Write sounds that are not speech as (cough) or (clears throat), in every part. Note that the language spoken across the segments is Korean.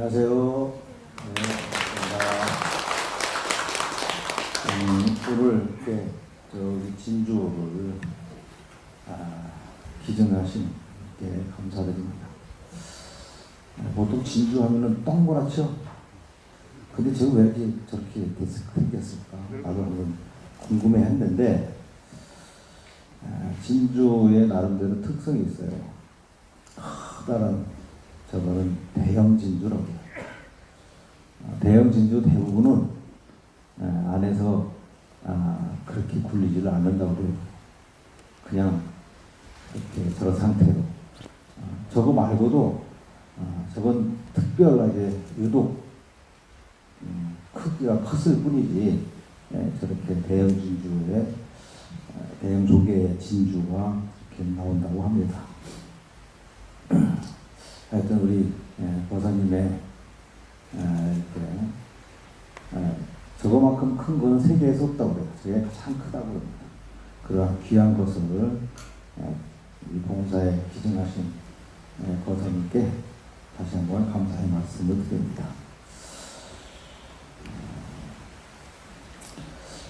안녕하세요. 네, 반갑습니다. 음, 오늘 이렇게 저기 진주를 아, 기증하신 게 감사드립니다. 아, 보통 진주 하면은 동그랗죠? 근데 지금 왜 이렇게 저렇게 됐- 생겼을까? 나도 한번 궁금해 했는데, 아, 진주의 나름대로 특성이 있어요. 커다란 저거는 대형 진주라고 해요. 아, 대형 진주 대부분은 아, 안에서 아, 그렇게 굴리지를 않는다고 그래요. 그냥 이렇게 저런 상태로. 아, 저거 말고도 아, 저건 특별하게 유독 음, 크기가 컸을 뿐이지 예, 저렇게 대형 진주에 아, 대형 조개의 진주가 이렇게 나온다고 합니다. 하여튼 우리 예, 보사님의 아, 아, 저거만큼 큰 거는 세계에서 없다고 그래요. 저게 가장 크다고 그럽니다. 그러한 귀한 것을 예, 이 봉사에 기증하신 예, 보사님께 다시 한번 감사의 말씀을 드립니다.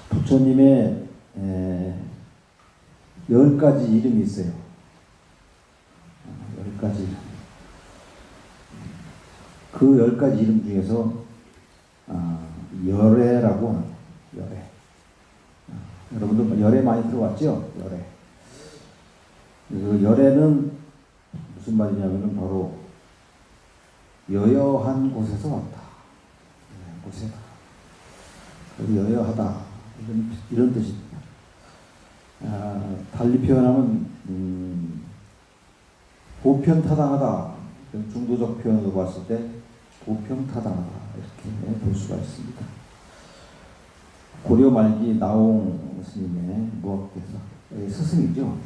부처님의 에, 열 가지 이름이 있어요. 어, 열 가지 이름. 그 열 가지 이름 중에서 아, 열애라고 거예요. 열애. 아, 여러분들 열애 많이 들어봤죠? 열애. 그 열애는 무슨 말이냐면은 바로 여여한 곳에서 왔다. 네, 곳에다. 여여하다. 이런, 이런 뜻입니다. 아, 달리 표현하면, 음, 보편타당하다. 중도적 표현으로 봤을 때 보편타당하다. 이렇게 볼 수가 있습니다. 고려 말기 나홍 스님의 무학께서 예, 스승이죠.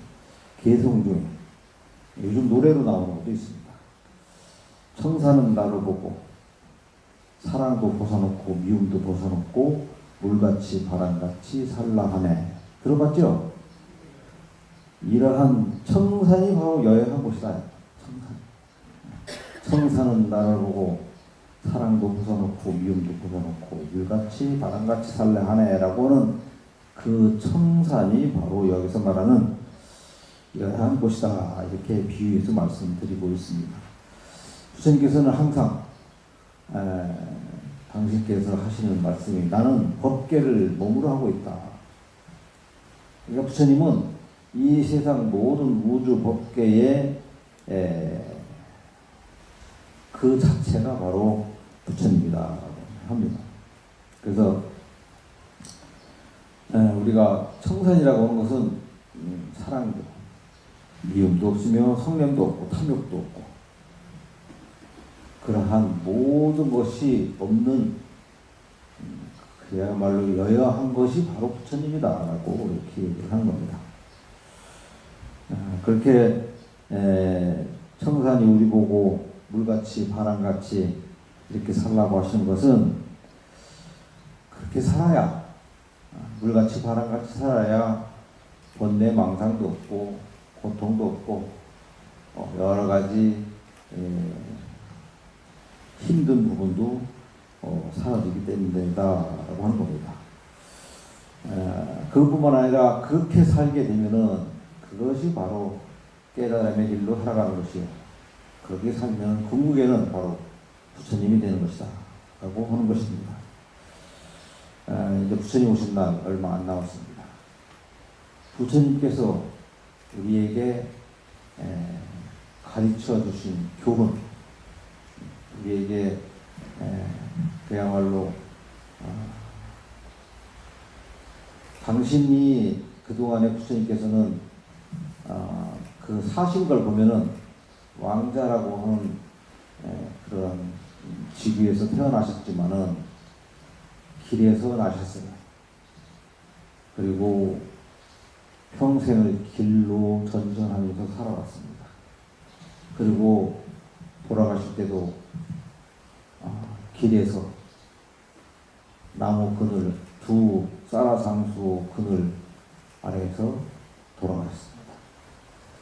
개성중에 요즘 노래로 나오는 것도 있습니다. 청사는 나를 보고 사랑도 벗어놓고 미움도 벗어놓고 물같이 바람같이 살라하네. 들어봤죠? 이러한 청산이 바로 여행한 곳이다. 청산. 청산은 나를 보고 사랑도 벗어놓고 미움도 벗어놓고 물같이 바람같이 살라하네라고는 그 청산이 바로 여기서 말하는 여행한 곳이다. 이렇게 비유해서 말씀드리고 있습니다. 부처님께서는 항상 에, 당신께서 하시는 말씀이 나는 법계를 몸으로 하고 있다. 그러니까 부처님은 이 세상 모든 우주 법계의 에, 그 자체가 바로 부처님이다 합니다. 그래서 에, 우리가 청산이라고 하는 것은 음, 사랑도 미움도 없으며 성냄도 없고 탐욕도 없고 그러한 모든 것이 없는 음, 그야말로 여여한 것이 바로 부처님이다라고 이렇게 얘기를 하는 겁니다. 아, 그렇게 에, 청산이 우리 보고 물같이 바람같이 이렇게 살라고 하시는 것은 그렇게 살아야 아, 물같이 바람같이 살아야 번뇌 망상도 없고 고통도 없고 어, 여러 가지 에, 힘든 부분도 어, 사라지기 때문이다라고 하는 겁니다. 에, 그뿐만 아니라 그렇게 살게 되면은 그것이 바로 깨달음의 길로 살아가는 것이요. 그렇게 살면 궁극에는 바로 부처님이 되는 것이다. 라고 하는 것입니다. 에, 이제 부처님 오신 날 얼마 안 남았습니다. 부처님께서 우리에게 에, 가르쳐 주신 교훈, 우리에게 에, 그야말로 어, 당신이 그동안에 부처님께서는 어, 그 사신 걸 보면은 왕자라고 하는 에, 그런 지구에서 태어나셨지만은 길에서 나셨어요. 그리고 평생을 길로 전전하면서 살아왔습니다. 그리고 돌아가실 때도 아, 길에서 나무 그늘 두 쌀아상수 그늘 아래에서 돌아가셨습니다.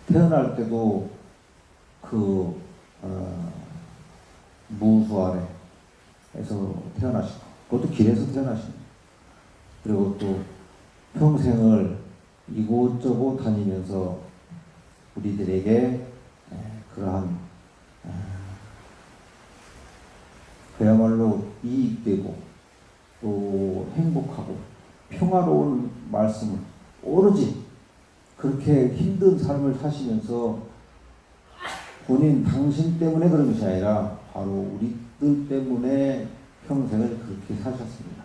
태어날 때도 그 어, 무수 아래에서 태어나시고 그것도 길에서 태어나십니다. 그리고 또 평생을 이곳저곳 다니면서 우리들에게 에, 그러한 에, 그야말로 이익되고 또 행복하고 평화로운 말씀을 오로지 그렇게 힘든 삶을 사시면서 본인 당신 때문에 그런 것이 아니라 바로 우리 들 때문에 평생을 그렇게 사셨습니다.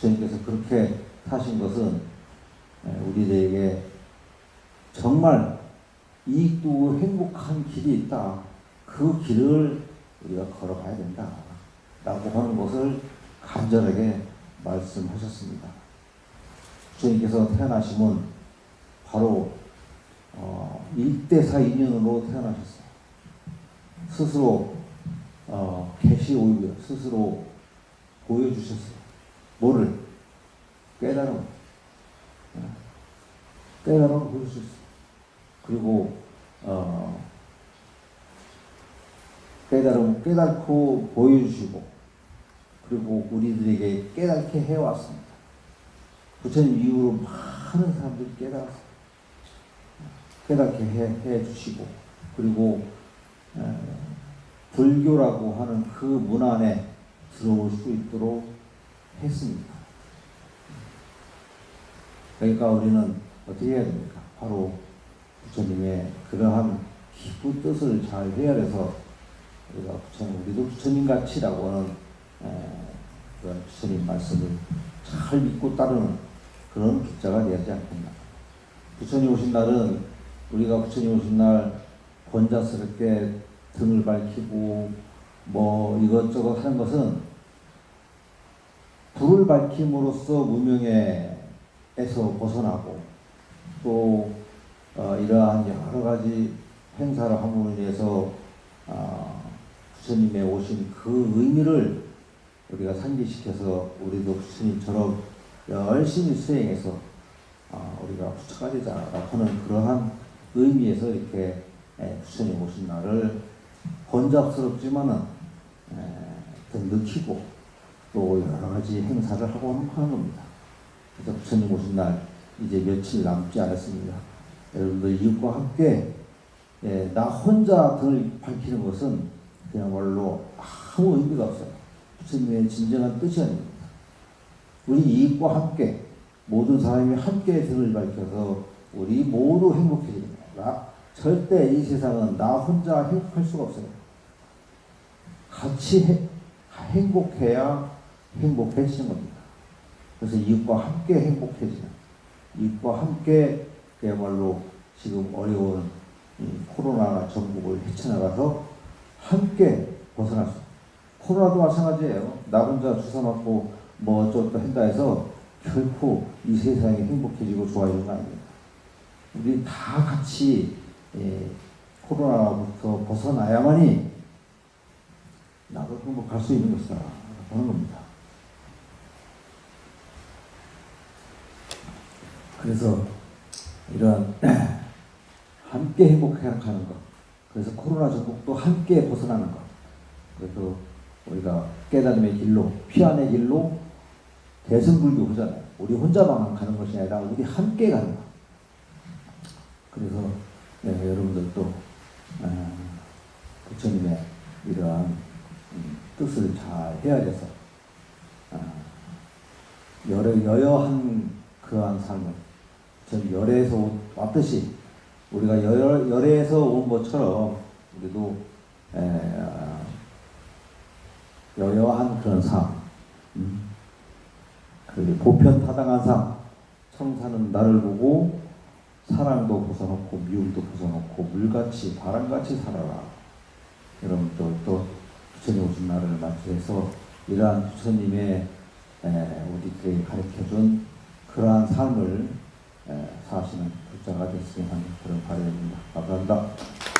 주님께서 그렇게 사신 것은 우리들에게 정말 이익도 행복한 길이 있다. 그 길을 우리가 걸어가야 된다. 라고 하는 것을 간절하게 말씀하셨습니다. 주님께서 태어나심은 바로 어, 일대사 인연으로 태어나셨어요. 스스로 어, 계시 오히려 스스로 보여주셨어요. 뭐를? 깨달음. 어, 깨달음을 보여주셨어요. 그리고 어, 깨달음 깨닫고 보여주시고 그리고 우리들에게 깨닫게 해왔습니다. 부처님 이후로 많은 사람들이 깨달았어요. 깨닫게 해, 해 주시고 그리고 에, 불교라고 하는 그 문 안에 들어올 수 있도록 했습니다. 그러니까 우리는 어떻게 해야 됩니까? 바로 부처님의 그러한 깊은 뜻을 잘 헤아려서 우리가 부처님, 우리도 부처님 같이라고 하는 에, 그런 부처님 말씀을 잘 믿고 따르는 그런 기자가 되지 않겠나. 부처님 오신 날은 우리가 부처님 오신 날 권자스럽게 등을 밝히고 뭐 이것저것 하는 것은 불을 밝힘으로써 무명에서 벗어나고 또 어, 이러한 여러 가지 행사를 함으로 인해서 어, 부처님의 오신 그 의미를 우리가 상기시켜서 우리도 부처님처럼 열심히 수행해서 어, 우리가 되자라고 하는 그러한 의미에서 이렇게 에, 부처님 오신 날을 번잡스럽지만은 에, 더 느끼고 또 여러 가지 행사를 하고 하는 겁니다. 그래서 부처님 오신 날 이제 며칠 남지 않았습니다. 여러분들 이웃과 함께 예, 나 혼자 등을 밝히는 것은 그야말로 아무 의미가 없어요. 부처님의 진정한 뜻이 아닙니다. 우리 이익과 함께 모든 사람이 함께 등을 밝혀서 우리 모두 행복해집니다. 나, 절대 이 세상은 나 혼자 행복할 수가 없어요. 같이 해, 행복해야 행복해지는 겁니다. 그래서 이웃과 함께 행복해지는, 이웃과 함께 그야말로 지금 어려운 코로나 전국을 헤쳐나가서 함께 벗어날 수. 코로나도 마찬가지예요. 나 혼자 주사 맞고 뭐 어쩌고 한다 해서 결코 이 세상이 행복해지고 좋아지는 거 아닙니다. 우리 다 같이 예, 코로나부터 벗어나야만이 나도 행복할 수 있는 것이다 하는 겁니다. 그래서 이런 (clears throat) 함께 행복하는 것, 그래서 코로나 전국도 함께 벗어나는 것, 그래서 우리가 깨달음의 길로, 피안의 길로 대승불교 하잖아요. 우리 혼자만 가는 것이 아니라 우리 함께 가는 것. 그래서 네, 여러분들도 어, 부처님의 이러한 음, 뜻을 잘 헤아려서 어, 여러 여여한 그러한 삶을 전 열에서 왔듯이 우리가 열, 열에서 온 것처럼 우리도 에, 어, 여여한 그런 삶, 음. 그리고 보편타당한 삶, 청사는 나를 보고 사랑도 벗어놓고 미움도 벗어놓고 물같이 바람같이 살아라. 여러분도 또 부처님 오신 날을 맞이해서 이러한 부처님의 우리들에게 가르쳐준 그러한 삶을 에, 사시는 불자가 됐으면 하는 그런 바람입니다. 감사합니다.